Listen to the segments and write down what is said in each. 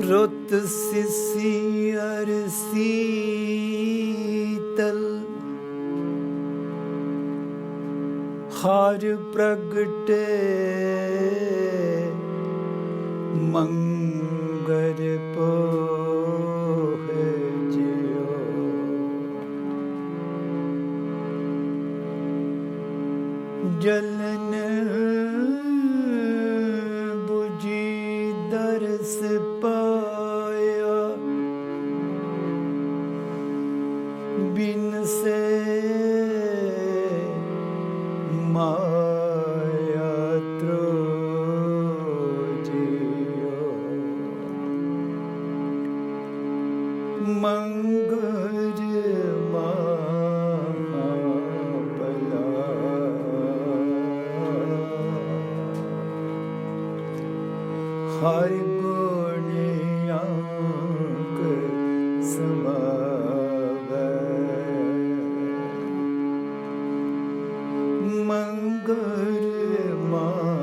ਰੁੱਤ ਸਿਸੀ ਅਰ ਹਰ ਪ੍ਰਗਟੇ ਮੰਗਰ ਪੋਹੇ ਜਿਓ ਜਲ ਹਰ ਗੁਣ ਅੰਕ ਸਮਾਵੈ। ਮੰਗਰ ਮਹਾਬਲਾ।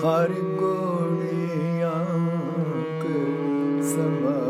ਹਰ ਗੁਣ ਅੰਕ ਸਮਾਵੈ।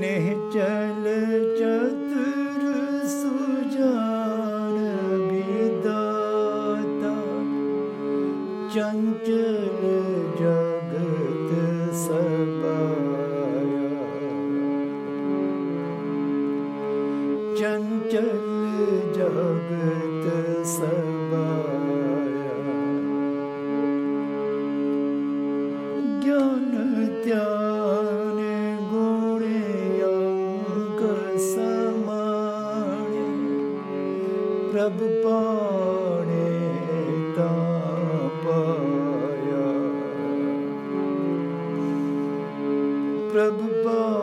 Nehcele cadırı sucanı bidata Cancılı cagıtı sabaya Cancılı cagıtı sabaya જ્ઞાન ત્યાન ગુણે અંગ સમાણે પ્રભ પાણે તાપાયા પ્રભ પાણે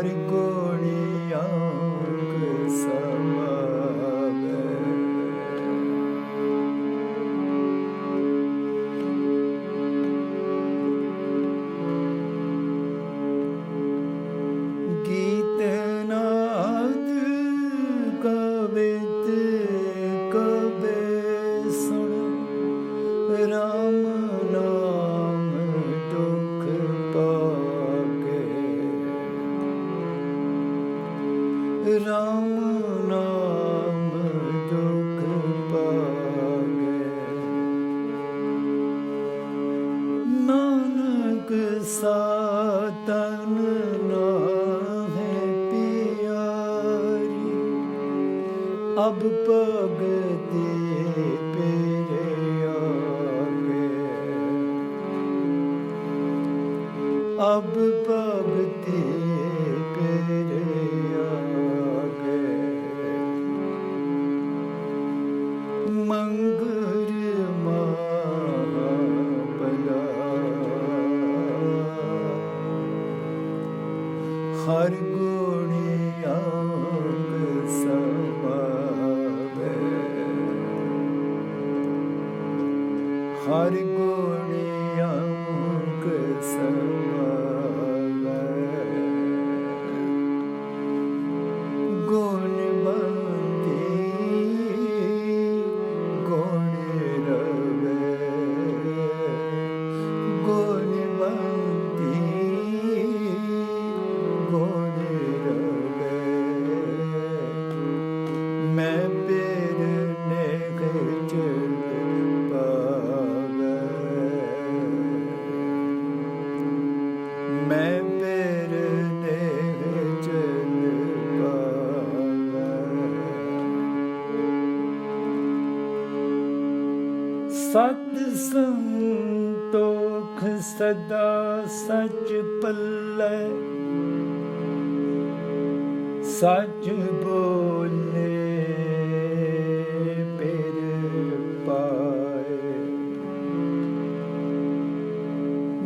ਹਰ ਗੁਣ ਅੰਕ ਸਮਾਵੈ। ਗੀਤ ਨਾਦ ਕਵਿਤ ਸਾਤਨ ਨਾਹੇ ਪਿਆਰੀ ਅਬ ਭਗਤੀ ਪੇਰੇ ਆਗੇ ਅਬ ਭਗਤੀ ਹਰ ਗੁਣ ਅੰਗ ਸਮਾਵੇ। ਹਰ ਗੁਣ ਅੰਗ ਸਮਾਵੇ। ਸਤ ਸੰਤੋਖ ਸਦਾ ਸਚ ਪੱਲੇ ਸੱਚ ਬੋਲੇ ਪਿਰ ਪਾਏ।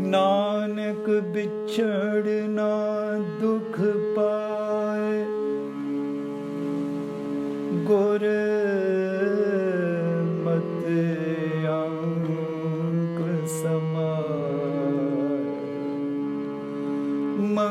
ਨਾਨਕ ਵਿਛੜਨਾ ਦੁਖ ਪਾਏ। ਗੁਰ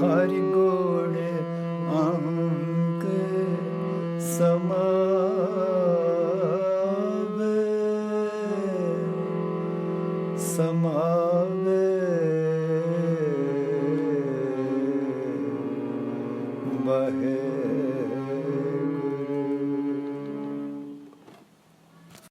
ਹਰ ਗੁਣ ਅੰਕ ਸਮਾਵੇ। ਸਮਾਵੇ।